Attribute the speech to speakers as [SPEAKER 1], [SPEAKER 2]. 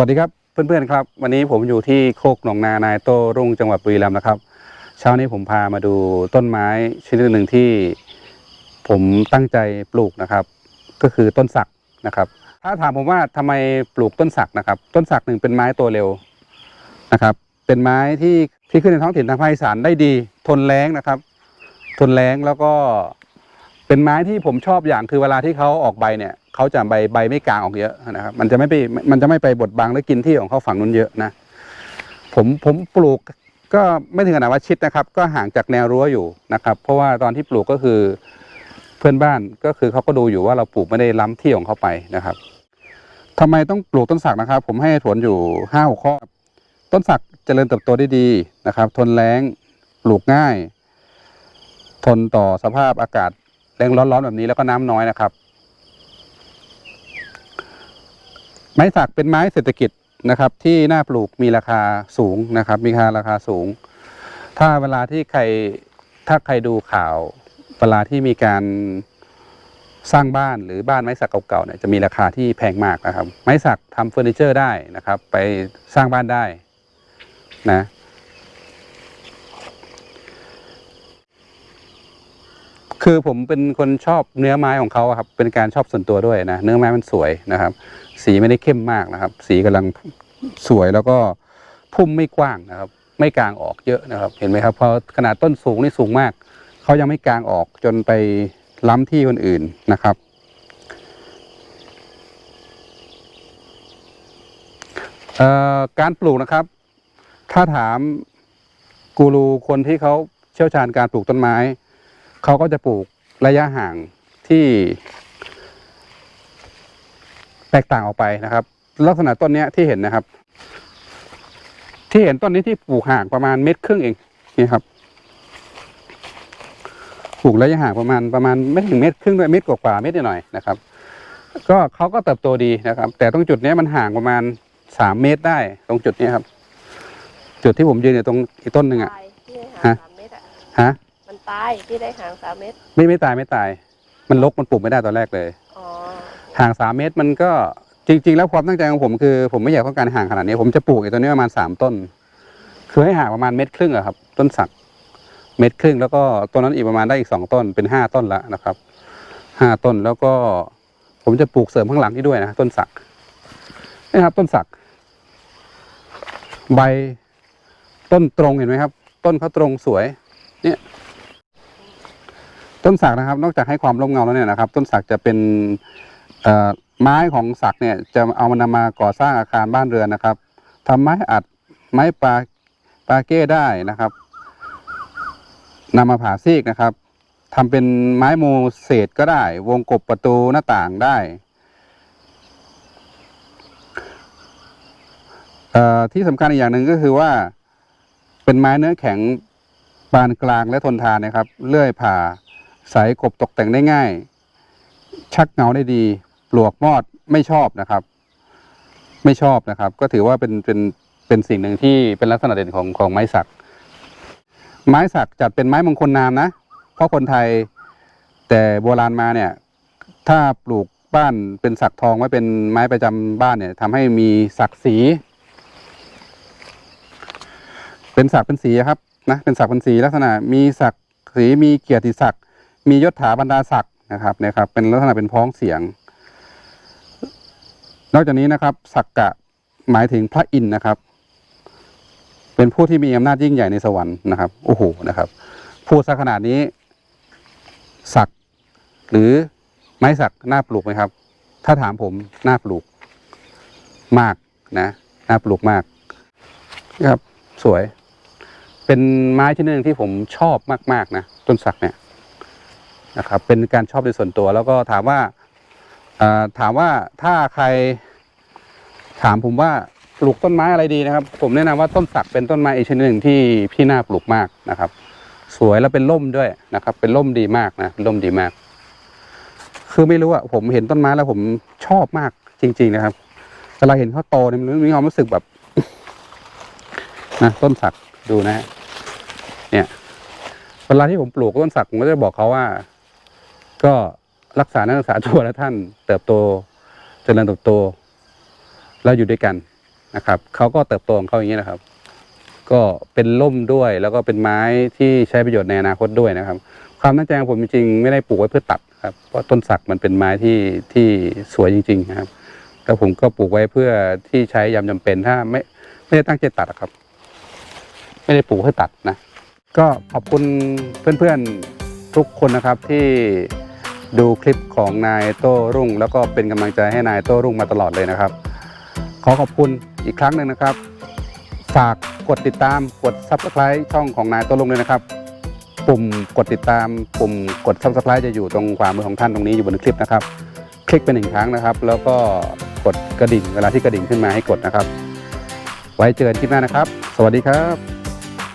[SPEAKER 1] วัสดีครับเพื่อนๆครับ วันนี้ผมอยู่ที่โคกหนองนานายโต้รุ่งจังหวัดบุรีรัมย์นะครับ เช้านี้ผมพามาดูต้นไม้ชนิดหนึ่งที่ผมตั้งใจปลูกนะครับ ก็คือต้นสักนะครับ ถ้าถามผมว่าทำไมปลูกต้นสักนะครับ ต้นสักหนึ่งเป็นไม้ตัวเร็วนะครับ เป็นไม้ที่ที่ขึ้นในท้องถิ่นทางภาคอีสานได้ดี ทนแรงนะครับ ทนแรงแล้วก็ เป็นไม้ที่ผมชอบอย่างคือเวลาที่เขาออกใบเนี่ยเขาจะใบใบไม่กลางออกเยอะนะครับ มันจะไม่ไปมันจะไม่ไปบดบังและกินที่ของเขาฝั่งนู้นเยอะนะผมผมปลูกก็ไม่ถึงขนาดว่าชิดนะครับ ก็ห่างจากแนวรั้วอยู่นะครับ เพราะว่าตอนที่ปลูกก็คือเพื่อนบ้านก็คือเขาก็ดูอยู่ว่าเราปลูกไม่ได้ล้ำที่ของเขาไปนะครับทำไมต้องปลูกต้นสักนะครับ ผมให้เหตุผลอยู่ห้าหกข้อ ต้นสักเจริญเติบโตได้ดีนะครับ ทนแรงปลูกง่าย ทนต่อสภาพอากาศ แรงร้อนๆแบบนี้แล้วก็น้ำน้อยนะครับ ไม้สักเป็นไม้เศรษฐกิจนะครับ ที่น่าปลูกมีราคาสูงนะครับ มีค่าราคาสูง ถ้าเวลาที่ใครถ้าใครดูข่าว เวลาที่มีการสร้างบ้านหรือบ้านไม้สักเก่าๆเนี่ยจะมีราคาที่แพงมากนะครับ ไม้สักทำเฟอร์นิเจอร์ได้นะครับ ไปสร้างบ้านได้นะ คือผมเป็นคนชอบเนื้อไม้ของเขาครับ เป็นการชอบส่วนตัวด้วยนะ เนื้อไม้มันสวยนะครับ สีไม่ได้เข้มมากนะครับ สีกำลังสวยแล้วก็พุ่มไม่กว้างนะครับ ไม่กลางออกเยอะนะครับ เห็นไหมครับพอขนาดต้นสูงนี่สูงมาก เขายังไม่กลางออกจนไปล้ำที่คนอื่นนะครับ การปลูกนะครับ ถ้าถามกูรูคนที่เขาเชี่ยวชาญการปลูกต้นไม้ เขาก็จะปลูกระยะห่างที่ แตกต่างออกไปนะครับ ลักษณะต้นเนี้ยที่เห็นนะครับ ที่เห็นต้นนี้ที่ปลูกห่างประมาณเม็ดครึ่งเองนี่ครับปลูกระยะห่างประมาณประมาณไม่ถึงเม็ดครึ่งด้วยเม็ดกว่าๆเม็ดหน่อยๆนะครับ ก็เขาก็เติบโตดีนะครับ แต่ตรงจุดเนี้ยมันห่างประมาณสามเมตรได้ ตรงจุดเนี้ยครับ จุดที่ผมยืนอยู่ตรงอีกต้นหนึ่งอะ
[SPEAKER 2] ตายที่ได้ห่าง
[SPEAKER 1] ฮะ
[SPEAKER 2] สามเมตรอะ
[SPEAKER 1] ฮะ
[SPEAKER 2] มัน ตายที่ได้ห่างสามเมตร
[SPEAKER 1] ไม่ไม่ตายไม่ตาย มันลกมันปลูกไม่ได้ตอนแรกเลย
[SPEAKER 2] อ๋อ
[SPEAKER 1] ห่างสามเมตรมันก็จริง ๆ แล้วความตั้งใจของผมคือ ผมไม่อยากต้องการห่างขนาดนี้ ผมจะปลูกไอ้ตัวนี้ประมาณสามต้น คือให้ห่างประมาณเม็ดครึ่งอะครับ ต้นสักเม็ดครึ่งแล้วก็ต้นนั้นอีกประมาณได้อีกสองต้นเป็นห้าต้นละนะครับห้าต้นแล้วก็ผมจะปลูกเสริมข้างหลังนี่ด้วยนะต้นสักนี่ครับ ต้นสัก ใบต้นตรงเห็นไหมครับ ต้นเขาตรงสวย เนี่ย ต้นสักนะครับ นอกจากให้ความร่มเงาแล้วเนี่ยนะครับ ต้นสักจะเป็นเอ่อไม้ของสักเนี่ยจะเอามานำมาก่อสร้างอาคารบ้านเรือนนะครับทำไม้อัดไม้ปลาปลาเก้ได้นะครับนำมาผ่าซีกนะครับทำเป็นไม้โมเสสก็ได้ วงกบประตูหน้าต่างได้เอ่อที่สำคัญอีกอย่างหนึ่งก็คือว่า เป็นไม้เนื้อแข็งปานกลางและทนทานนะครับ เลื่อยผ่า ใสกบตกแต่งได้ง่าย ชักเงาได้ดี ปลวกมอดไม่ชอบนะครับ ไม่ชอบนะครับ ก็ถือว่าเป็นเป็นเป็นสิ่งหนึ่งที่เป็นลักษณะเด่นของของไม้สัก ไม้สักจัดเป็นไม้มงคลนามนะ เพราะคนไทยแต่โบราณมาเนี่ย ถ้าปลูกบ้านเป็นสักทองไว้เป็นไม้ประจำบ้านเนี่ยทำให้มีศักดิ์ศรีเป็นศักเป็นศรีครับนะเป็นศักเป็นศรีลักษณะมีศักดิ์ศรีมีเกียรติศักดิ์ มียศถาบรรดาศักดิ์นะครับเนะครับ เป็นลักษณะเป็นพ้องเสียง นอกจากนี้นะครับสักกะหมายถึงพระอินทร์นะครับ เป็นผู้ที่มีอำนาจยิ่งใหญ่ในสวรรค์นะครับโอ้โหนะครับพูดซะขนาดนี้สักหรือไม้สักน่าปลูกไหมครับ ถ้าถามผมน่าปลูกมากนะน่าปลูกมากนะครับ สวย เป็นไม้ชนิดหนึ่งที่ผมชอบมาก ๆ นะ ต้นสักเนี่ย นะครับเป็นการชอบโดยส่วนตัว แล้วก็ถามว่าถามว่าถ้าใครถามผมว่าปลูกต้นไม้อะไรดีนะครับ ผมแนะนำว่าต้นสักเป็นต้นไม้อีกชนิดหนึ่งที่พี่น่าปลูกมากนะครับ สวยแล้วเป็นร่มด้วยนะครับ เป็นร่มดีมากนะเป็นร่มดีมาก คือไม่รู้อะผมเห็นต้นไม้แล้วผมชอบมากจริง ๆนะครับเวลาเห็นเขาโตเนี่ยมันมีความรู้สึกแบบนะต้นสักดูนะ เนี่ยเวลาที่ผมปลูกต้นสักผมก็จะบอกเขาว่า ก็รักษานื้อรักษาตัวแล้วท่านเติบโตเจริญเติบโตแล้วอยู่ด้วยกันนะครับเขาก็เติบโตของเขาอย่างนี้นะครับ ก็เป็นล่มด้วยแล้วก็เป็นไม้ที่ใช้ประโยชน์ในอนาคตด้วยนะครับ ความตั้งใจของผมจริงๆไม่ได้ปลูกไว้เพื่อตัดครับเพราะต้นสักมันเป็นไม้ที่ที่สวยจริงๆนะครับแล้วผมก็ปลูกไว้เพื่อที่ใช้ยามจำเป็นถ้าไม่ไม่ได้ตั้งใจตัดครับ ไม่ได้ปลูกให้ตัดนะ ก็ขอบคุณเพื่อนๆทุกคนนะครับที่ ดูคลิปของนายโต้รุ่ง แล้วก็เป็นกำลังใจให้นายโต้รุ่งมาตลอดเลยนะครับ ขอขอบคุณอีกครั้งหนึ่งนะครับ ฝากกดติดตามกด subscribe ช่องของนายโต้รุ่งด้วยนะครับ ปุ่มกดติดตามปุ่มกด subscribe จะอยู่ตรงขวามือของท่านตรงนี้อยู่บนคลิปนะครับ คลิกไปหนึ่งครั้งนะครับ แล้วก็กดกระดิ่งเวลาที่กระดิ่งขึ้นมาให้กดนะครับ ไว้เจอกันคลิปหน้านะครับ สวัสดีครับ